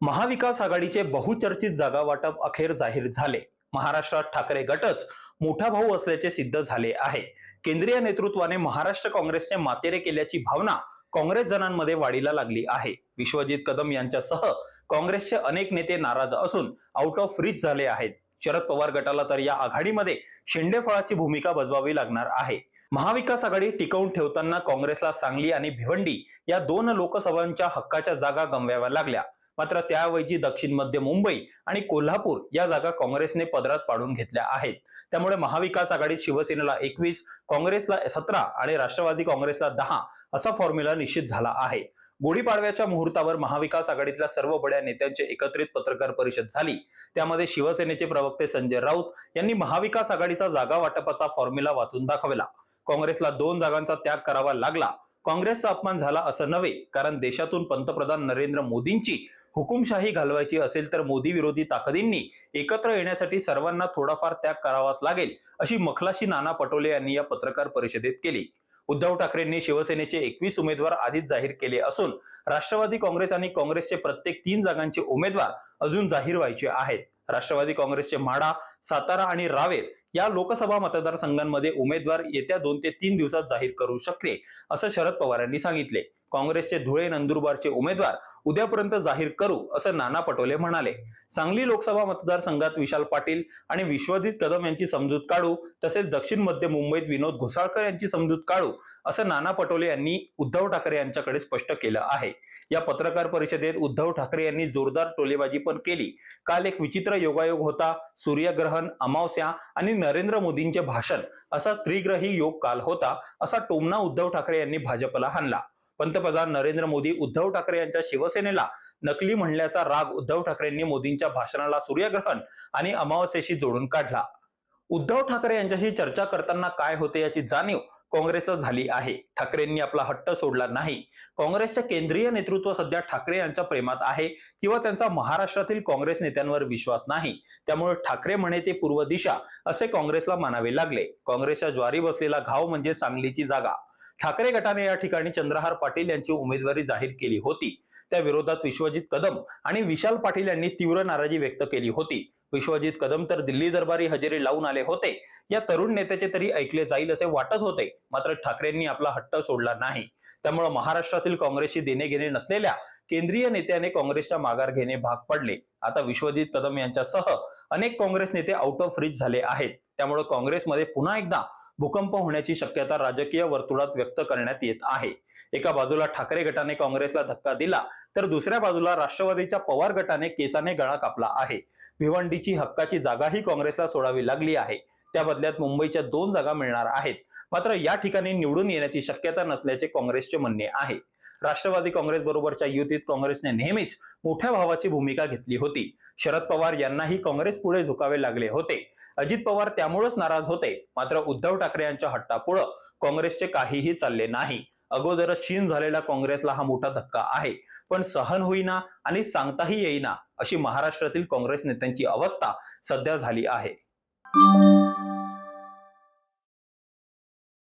महाविकास आघाडीचे बहुचर्चित जागा वाटप अखेर जाहीर झाले. महाराष्ट्रात ठाकरे गटच मोठा भाऊ असल्याचे सिद्ध झाले आहे. केंद्रीय नेतृत्वाने महाराष्ट्र काँग्रेसने मातेरे केल्याची भावना काँग्रेस जणांमध्ये वाढीला लागली आहे. विश्वजित कदम यांच्यासह काँग्रेसचे अनेक नेते नाराज असून आउट ऑफ रिच झाले आहेत. शरद पवार गटाला तर या आघाडीमध्ये शेंडेफळाची भूमिका बजवावी लागणार आहे. महाविकास आघाडी टिकवून ठेवताना काँग्रेसला सांगली आणि भिवंडी या दोन लोकसभांच्या हक्काच्या जागा गमवाव्या लागल्या. मात्र त्याऐवजी दक्षिण मध्य मुंबई आणि कोल्हापूर या जागा काँग्रेसने पदरात पाडून घेतल्या आहेत. त्यामुळे महाविकास आघाडीत शिवसेनेला एकवीस काँग्रेसला सतरा आणि राष्ट्रवादी काँग्रेसला दहा असा फॉर्म्युला निश्चित झाला आहे. गुढीपाडव्याच्या मुहूर्तावर महाविकास आघाडीतल्या सर्व बड्या नेत्यांची एकत्रित पत्रकार परिषद झाली. त्यामध्ये शिवसेनेचे प्रवक्ते संजय राऊत यांनी महाविकास आघाडीचा जागा वाटपाचा फॉर्म्युला वाचून दाखवला. काँग्रेसला दोन जागांचा त्याग करावा लागला. काँग्रेसचा अपमान झाला असं नव्हे कारण देशातून पंतप्रधान नरेंद्र मोदींची हुकुमशाही घालवायची असेल तर मोदी विरोधी ताकदींनी एकत्र येण्यासाठी सर्वांना थोडाफार त्याग करावाच लागेल अशी मखलाशी नाना पटोले यांनी या पत्रकार परिषदेत केली. उद्धव ठाकरेंनी शिवसेनेचे एकवीस उमेदवार आधीच जाहीर केले असून राष्ट्रवादी काँग्रेस आणि काँग्रेसचे प्रत्येक तीन जागांचे उमेदवार अजून जाहीर व्हायचे आहेत. राष्ट्रवादी काँग्रेसचे म्हाडा सातारा आणि रावेर या लोकसभा मतदारसंघांमध्ये उमेदवार येत्या दोन ते तीन दिवसात जाहीर करू शकते असं शरद पवार यांनी सांगितले. काँग्रेसचे धुळे नंदुरबारचे उमेदवार उद्यापर्यंत जाहीर करू असं नाना पटोले म्हणाले. सांगली लोकसभा मतदारसंघात विशाल पाटील आणि विश्वजित कदम यांची समजूत काढू तसेच दक्षिण मध्य मुंबईत विनोद घोसाळकर यांची समजूत काढू असं नाना पटोले यांनी उद्धव ठाकरे यांच्याकडे स्पष्ट केलं आहे. या पत्रकार परिषदेत उद्धव ठाकरे यांनी जोरदार टोलेबाजी पण केली. काल एक विचित्र योगायोग होता सूर्यग्रहण अमावस्या आणि नरेंद्र मोदींचे भाषण असा त्रिग्रही योग काल होता असा टोमना उद्धव ठाकरे यांनी भाजपला हाणला. पंतप्रधान नरेंद्र मोदी उद्धव ठाकरे यांच्या शिवसेनेला नकली म्हणल्याचा राग उद्धव ठाकरेंनी मोदींच्या भाषणाला सूर्यग्रहण आणि अमावस्येशी जोडून काढला. उद्धव ठाकरे यांच्याशी चर्चा करताना काय होते याची जाणीव काँग्रेसला झाली आहे. ठाकरेंनी आपला हट्ट सोडला नाही. काँग्रेसचे केंद्रीय नेतृत्व सध्या ठाकरे यांच्या प्रेमात आहे किंवा त्यांचा महाराष्ट्रातील काँग्रेस नेत्यांवर विश्वास नाही. त्यामुळे ठाकरे म्हणे ते पूर्व दिशा असे काँग्रेसला मानावे लागले. काँग्रेसच्या ज्वारी बसलेला घाव म्हणजे सांगलीची जागा. ठाकरे गटाने या ठिकाणी चंद्रहार पाटील यांची उमेदवारी जाहीर केली होती. त्या विरोधात विश्वजित कदम आणि विशाल पाटील यांनी तीव्र नाराजी व्यक्त केली होती. विश्वजित कदम तर दिल्ली दरबारी हजेरी लावून आले होते. या तरुण नेत्याचे तरी ऐकले जाईल असे वाटत होते. मात्र ठाकरेंनी आपला हट्ट सोडला नाही. त्यामुळे महाराष्ट्रातील काँग्रेसशी देणे घेणे नसलेल्या केंद्रीय नेत्याने काँग्रेसच्या माघार घेणे भाग पडले. आता विश्वजित कदम यांच्यासह अनेक काँग्रेस नेते आउट ऑफ रिच झाले आहेत. त्यामुळे काँग्रेसमध्ये पुन्हा एकदा भूकंप होण्याची शक्यता राजकीय वर्तुळात व्यक्त करण्यात येत आहे. एका बाजूला ठाकरे गटाने काँग्रेसला धक्का दिला तर दुसऱ्या बाजूला राष्ट्रवादीच्या पवार गटाने केसाने गळा कापला आहे. भिवंडीची हक्काची जागाही काँग्रेसला सोडावी लागली आहे. त्या बदल्यात मुंबईच्या दोन जागा मिळणार आहेत. मात्र या ठिकाणी निवडून येण्याची शक्यता नसल्याचे काँग्रेसचे म्हणणे आहे. राष्ट्रवादी काँग्रेस बरोबरच्या युतीत काँग्रेसने नेहमीच मोठ्या भावाची भूमिका घेतली होती. शरद पवार यांनाही काँग्रेस पुढे झुकावे लागले होते. अजित पवार त्यामुळेच नाराज होते. मात्र उद्धव ठाकरे यांच्या हट्टापुढं काँग्रेसचे काहीही चालले नाही. अगोदरच क्षीण झालेला काँग्रेसला हा मोठा धक्का आहे. पण सहन होईना आणि सांगताही येईना अशी महाराष्ट्रातील काँग्रेस नेत्यांची अवस्था सध्या झाली आहे.